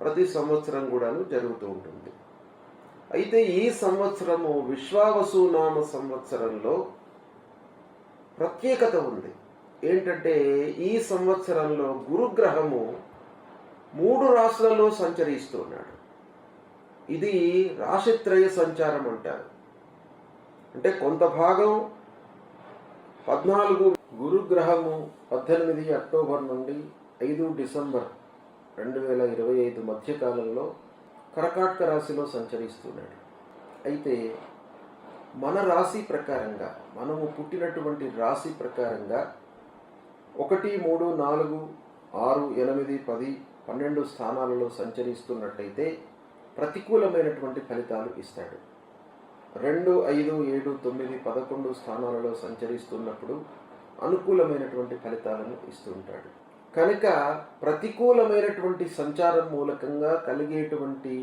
ప్రతి సంవత్సరం కూడాను జరుగుతూ ఉంటుంది. అయితే ఈ సంవత్సరము విశ్వావసునామ సంవత్సరంలో ప్రత్యేకత ఉంది. ఏంటంటే ఈ సంవత్సరంలో గురుగ్రహము మూడు రాశులలో సంచరిస్తున్నాడు ఇది రాశిత్రయ సంచారం అంటారు. అంటే కొంత భాగం పద్నాలుగు గురుగ్రహము పద్దెనిమిది అక్టోబర్ నుండి ఐదు డిసెంబర్ రెండు వేల ఇరవై ఐదు మధ్యకాలంలో కరకాటక రాశిలో సంచరిస్తున్నాడు. అయితే మన రాశి ప్రకారంగా మనము పుట్టినటువంటి రాశి ప్రకారంగా ఒకటి మూడు నాలుగు ఆరు ఎనిమిది పది పన్నెండు స్థానాలలో సంచరిస్తున్నట్టయితే ప్రతికూలమైనటువంటి ఫలితాలు ఇస్తాడు. రెండు ఐదు ఏడు తొమ్మిది పదకొండు స్థానాలలో సంచరిస్తున్నప్పుడు అనుకూలమైనటువంటి ఫలితాలను ఇస్తుంటాడు కనుక ప్రతికూలమైనటువంటి సంచారం మూలకంగా కలిగేటువంటి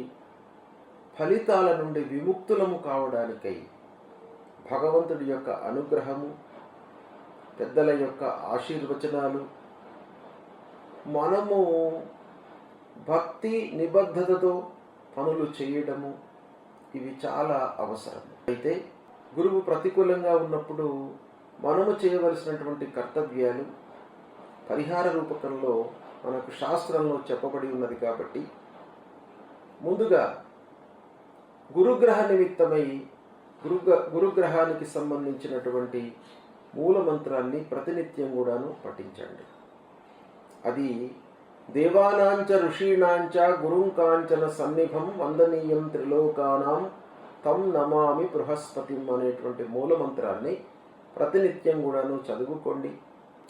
ఫలితాల నుండి విముక్తులము కావడానికై భగవంతుడి యొక్క అనుగ్రహము పెద్దల యొక్క ఆశీర్వచనాలు మనము భక్తి నిబద్ధతతో పనులు చేయడము ఇవి చాలా అవసరం అయితే గురువు ప్రతికూలంగా ఉన్నప్పుడు మనము చేయవలసినటువంటి కర్తవ్యాలు పరిహార రూపకంలో మనకు శాస్త్రంలో చెప్పబడి ఉన్నది కాబట్టి ముందుగా గురుగ్రహ నిమిత్తమై గురు గురుగ్రహానికి సంబంధించినటువంటి మూల మంత్రాన్ని ప్రతినిత్యం కూడాను పఠించండి. అది దేవానాంచ ఋషీణాంచ గురుం కాంచన సన్నిభం వందనీయం త్రిలోకానాం తం నమామి బృహస్పతిం అనేటువంటి మూల మంత్రాన్ని ప్రతినిత్యం కూడాను చదువుకోండి.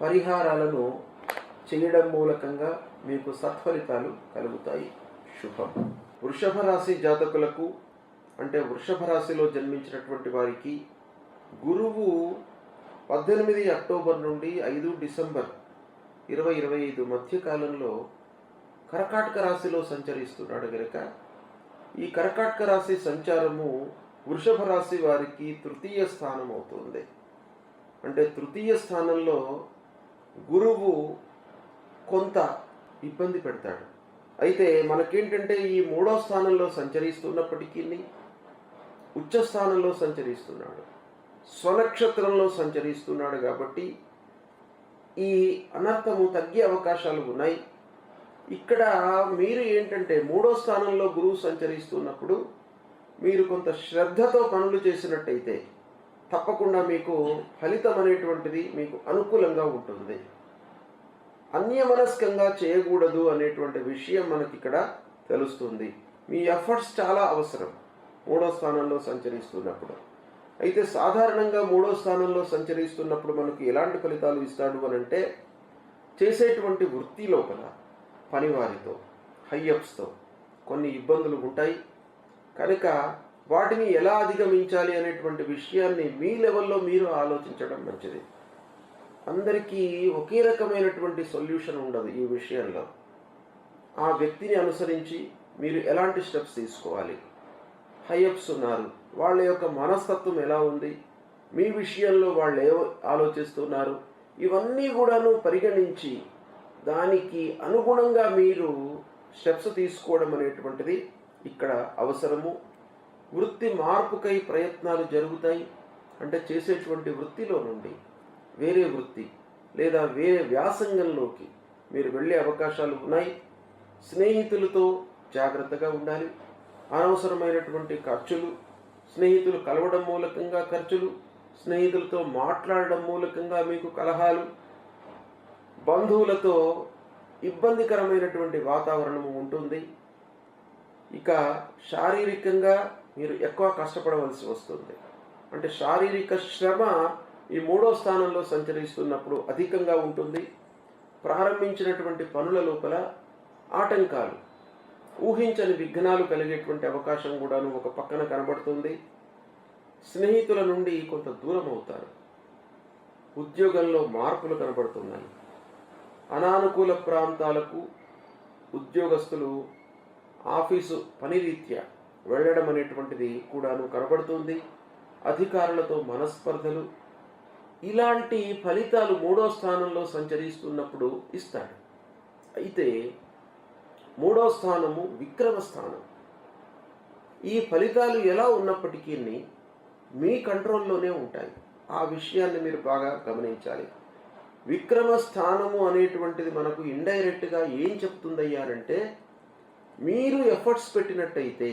పరిహారాలను చేయడం మూలకంగా మీకు సత్ఫలితాలు కలుగుతాయి. శుభం. వృషభ రాశి జాతకులకు అంటే వృషభ రాశిలో జన్మించినటువంటి వారికి గురువు పద్దెనిమిది అక్టోబర్ నుండి ఐదు డిసెంబర్ ఇరవై ఇరవై ఐదు మధ్యకాలంలో కర్కాటక రాశిలో సంచరిస్తున్నాడు గనక. ఈ కర్కాటక రాశి సంచారము వృషభ రాశి వారికి తృతీయ స్థానం అవుతుంది అంటే తృతీయ స్థానంలో గురువు కొంత ఇబ్బంది పెడతాడు. అయితే మనకేంటంటే ఈ మూడో స్థానంలో సంచరిస్తున్నప్పటికీ ఉచ్చ స్థానంలో సంచరిస్తున్నాడు. స్వనక్షత్రంలో సంచరిస్తున్నాడు కాబట్టి ఈ అనర్థము తగ్గే అవకాశాలు ఉన్నాయి. ఇక్కడ మీరు ఏంటంటే మూడో స్థానంలో గురువు సంచరిస్తున్నప్పుడు మీరు కొంత శ్రద్ధతో పనులు చేసినట్టయితే తప్పకుండా మీకు ఫలితం అనేటువంటిది మీకు అనుకూలంగా ఉంటుంది. అన్యమనస్కంగా చేయకూడదు అనేటువంటి విషయం మనకి ఇక్కడ తెలుస్తుంది. మీ ఎఫర్ట్స్ చాలా అవసరం. మూడో స్థానంలో సంచరిస్తున్నప్పుడు. అయితే సాధారణంగా మూడో స్థానంలో సంచరిస్తున్నప్పుడు మనకు ఎలాంటి ఫలితాలు ఇస్తాడు అని అంటే చేసేటువంటి వృత్తి లోపల పనివారితో హైయప్స్తో కొన్ని ఇబ్బందులు ఉంటాయి. కనుక వాటిని ఎలా అధిగమించాలి అనేటువంటి విషయాన్ని మీ లెవెల్లో మీరు ఆలోచించడం మంచిది. అందరికీ ఒకే రకమైనటువంటి సొల్యూషన్ ఉండదు ఈ విషయంలో. ఆ వ్యక్తిని అనుసరించి మీరు ఎలాంటి స్టెప్స్ తీసుకోవాలి? హైయప్స్ ఉన్నారు. వాళ్ళ యొక్క మనస్తత్వం ఎలా ఉంది? మీ విషయంలో వాళ్ళు ఏ ఆలోచిస్తున్నారు? ఇవన్నీ కూడాను పరిగణించి దానికి అనుగుణంగా మీరు స్టెప్స్ తీసుకోవడం అనేటువంటిది ఇక్కడ అవసరము. వృత్తి మార్పుకై ప్రయత్నాలు జరుగుతాయి. అంటే చేసేటువంటి వృత్తిలో నుండి వేరే వృత్తి లేదా వేరే వ్యాసంగంలోకి మీరు వెళ్ళే అవకాశాలు ఉన్నాయి. స్నేహితులతో జాగ్రత్తగా ఉండాలి. అనవసరమైనటువంటి ఖర్చులు స్నేహితులు కలవడం మూలకంగా ఖర్చులు స్నేహితులతో మాట్లాడడం మూలకంగా మీకు కలహాలు బంధువులతో ఇబ్బందికరమైనటువంటి వాతావరణం ఉంటుంది. ఇక శారీరకంగా మీరు ఎక్కువ కష్టపడవలసి వస్తుంది. అంటే శారీరక శ్రమ ఈ మూడో స్థానంలో సంచరిస్తున్నప్పుడు అధికంగా ఉంటుంది. ప్రారంభించినటువంటి పనుల లోపల ఆటంకాలు ఊహించని విఘ్నాలు కలిగేటువంటి అవకాశం కూడాను ఒక పక్కన కనబడుతుంది. స్నేహితుల నుండి కొంత దూరం అవుతారు. ఉద్యోగంలో మార్పులు కనబడుతున్నాయి. అనానుకూల ప్రాంతాలకు ఉద్యోగస్తులు ఆఫీసు పనిరీత్యా వెళ్ళడం అనేటువంటిది కూడాను కనబడుతుంది. అధికారులతో మనస్పర్ధలు. ఇలాంటి ఫలితాలు మూడో స్థానంలో సంచరిస్తున్నప్పుడు ఇస్తాడు. అయితే మూడో స్థానము విక్రమ స్థానం. ఈ ఫలితాలు ఎలా ఉన్నప్పటికీ మీ కంట్రోల్లోనే ఉంటాయి. ఆ విషయాన్ని మీరు బాగా గమనించాలి. విక్రమ స్థానము అనేటువంటిది మనకు ఇండైరెక్ట్గా ఏం చెప్తుందయ్యారంటే మీరు ఎఫర్ట్స్ పెట్టినట్టయితే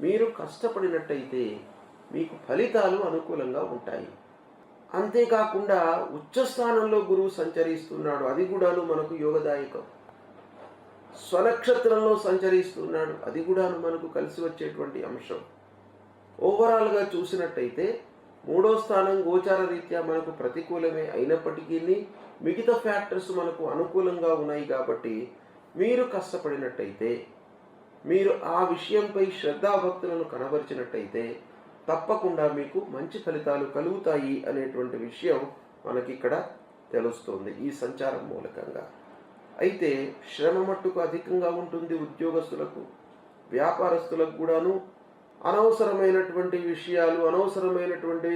మీరు కష్టపడినట్టయితే మీకు ఫలితాలు అనుకూలంగా ఉంటాయి. అంతేకాకుండా ఉచ్చస్థానంలో గురువు సంచరిస్తున్నాడు అది కూడాను మనకు యోగదాయకం. స్వనక్షత్రంలో సంచరిస్తున్నాడు అది కూడాను మనకు కలిసి వచ్చేటువంటి అంశం. ఓవరాల్గా చూసినట్టయితే మూడో స్థానం గోచార రీత్యా మనకు ప్రతికూలమే అయినప్పటికీ మిగతా ఫ్యాక్టర్స్ మనకు అనుకూలంగా ఉన్నాయి కాబట్టి మీరు కష్టపడినట్టయితే మీరు ఆ విషయంపై శ్రద్ధాభక్తులను కనబరిచినట్టయితే తప్పకుండా మీకు మంచి ఫలితాలు కలుగుతాయి అనేటువంటి విషయం మనకి ఇక్కడ తెలుస్తుంది ఈ సంచారం మూలకంగా. అయితే శ్రమ మట్టుకు అధికంగా ఉంటుంది ఉద్యోగస్తులకు వ్యాపారస్తులకు కూడాను. అనవసరమైనటువంటి విషయాలు అనవసరమైనటువంటి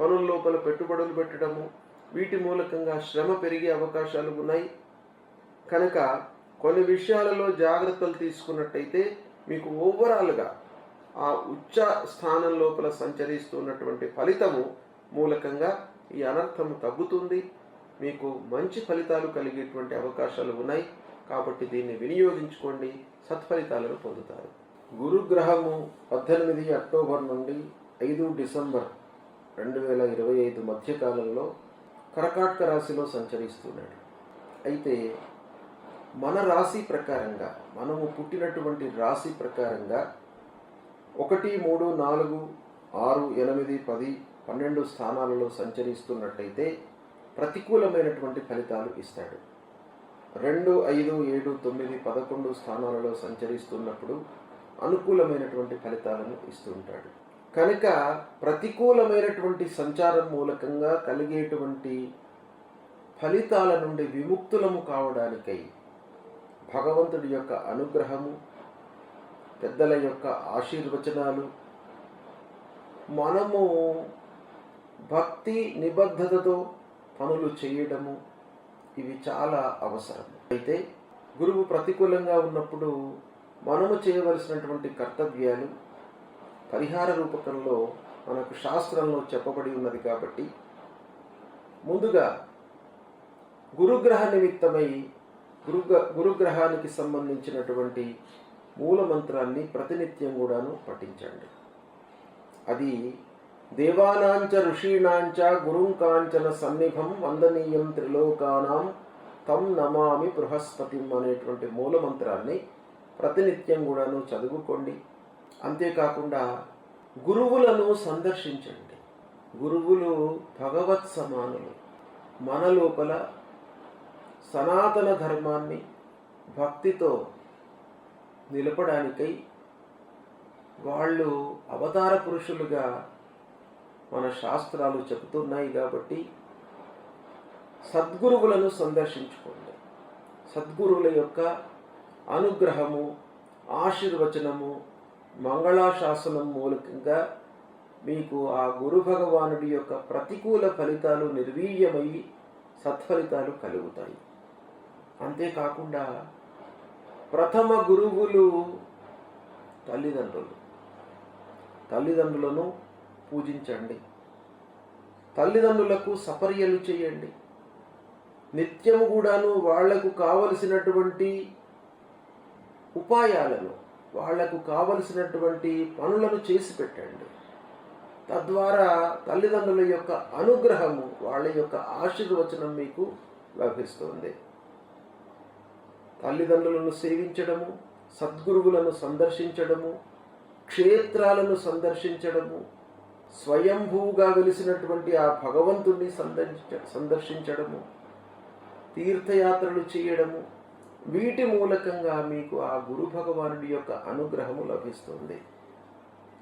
పనుల లోపల పెట్టుబడులు పెట్టడము వీటి మూలకంగా శ్రమ పెరిగే అవకాశాలు ఉన్నాయి. కనుక కొన్ని విషయాలలో జాగ్రత్తలు తీసుకున్నట్టయితే మీకు ఓవరాల్గా ఆ ఉచ్చ స్థానం లోపల సంచరిస్తున్నటువంటి ఫలితము మూలకంగా ఈ అనర్థము తగ్గుతుంది. మీకు మంచి ఫలితాలు కలిగేటువంటి అవకాశాలు ఉన్నాయి. కాబట్టి దీన్ని వినియోగించుకోండి. సత్ఫలితాలను పొందుతారు. గురుగ్రహము పద్దెనిమిది అక్టోబర్ నుండి ఐదు డిసెంబర్ రెండు వేల ఇరవై ఐదు మధ్యకాలంలో కరకాటక రాశిలో సంచరిస్తున్నాడు. అయితే మన రాశి ప్రకారంగా మనము పుట్టినటువంటి రాశి ప్రకారంగా ఒకటి మూడు నాలుగు ఆరు ఎనిమిది పది పన్నెండు స్థానాలలో సంచరిస్తున్నట్టయితే ప్రతికూలమైనటువంటి ఫలితాలు ఇస్తాడు. రెండు ఐదు ఏడు తొమ్మిది పదకొండు స్థానాలలో సంచరిస్తున్నప్పుడు అనుకూలమైనటువంటి ఫలితాలను ఇస్తుంటాడు కనుక ప్రతికూలమైనటువంటి సంచారం మూలకంగా కలిగేటువంటి ఫలితాల నుండి విముక్తులము కావడానికై భగవంతుడి యొక్క అనుగ్రహము పెద్దల యొక్క ఆశీర్వచనాలు మనము భక్తి నిబద్ధతతో పనులు చేయడము ఇవి చాలా అవసరం. అయితే గురువు ప్రతికూలంగా ఉన్నప్పుడు మనము చేయవలసినటువంటి కర్తవ్యాలు పరిహార రూపకంలో మనకు శాస్త్రంలో చెప్పబడి ఉన్నది కాబట్టి ముందుగా గురుగ్రహ నిమిత్తమై గురుగ్ర గురుగ్రహానికి సంబంధించినటువంటి మూల మంత్రాన్ని ప్రతినిత్యం కూడాను పఠించండి. అది దేవానాంచ ఋషీణాంచ గురుంకాంచన సన్నిభం వందనీయం త్రిలోకానాం తం నమామి బృహస్పతిం అనేటువంటి మూల మంత్రాన్ని ప్రతినిత్యం కూడాను చదువుకోండి. అంతేకాకుండా గురువులను సందర్శించండి. గురువులు భగవత్ సమానులు. మన లోపల సనాతన ధర్మాన్ని భక్తితో నిలపడానికై వాళ్ళు అవతార పురుషులుగా మన శాస్త్రాలు చెబుతున్నాయి కాబట్టి సద్గురువులను సందర్శించుకోండి. సద్గురువుల యొక్క అనుగ్రహము ఆశీర్వచనము మంగళాశాసనం మూలకంగా మీకు ఆ గురు భగవానుడి యొక్క ప్రతికూల ఫలితాలు నిర్వీర్యమై సత్ఫలితాలు కలుగుతాయి. అంతేకాకుండా ప్రథమ గురువులు తల్లిదండ్రులు. తల్లిదండ్రులను పూజించండి. తల్లిదండ్రులకు సపర్యలు చేయండి. నిత్యము కూడాను వాళ్ళకు కావలసినటువంటి ఉపాయాలను వాళ్ళకు కావలసినటువంటి పనులను చేసి పెట్టండి. తద్వారా తల్లిదండ్రుల యొక్క అనుగ్రహము వాళ్ళ యొక్క ఆశీర్వచనం మీకు లభిస్తుంది. తల్లిదండ్రులను సేవించడము సద్గురువులను సందర్శించడము క్షేత్రాలను సందర్శించడము స్వయంభూగా వెలిసినటువంటి ఆ భగవంతుణ్ణి సందర్శించ సందర్శించడము తీర్థయాత్రలు చేయడము వీటి మూలకంగా మీకు ఆ గురు భగవానుడి యొక్క అనుగ్రహము లభిస్తుంది.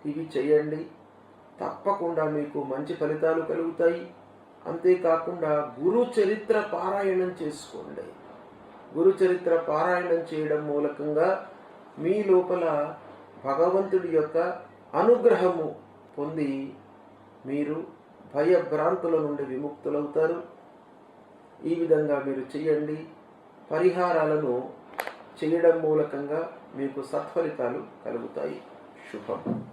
ఇవి చేయండి. తప్పకుండా మీకు మంచి ఫలితాలు కలుగుతాయి. అంతేకాకుండా గురు చరిత్ర పారాయణం చేసుకోండి. గురు చరిత్ర పారాయణం చేయడం మూలకంగా మీ లోపల భగవంతుడి యొక్క అనుగ్రహము పొంది మీరు భయభ్రాంతుల నుండి విముక్తులవుతారు. ఈ విధంగా మీరు చేయండి పరిహారాలను చేయడం మూలకంగా మీకు సత్ఫలితాలు కలుగుతాయి. శుభం.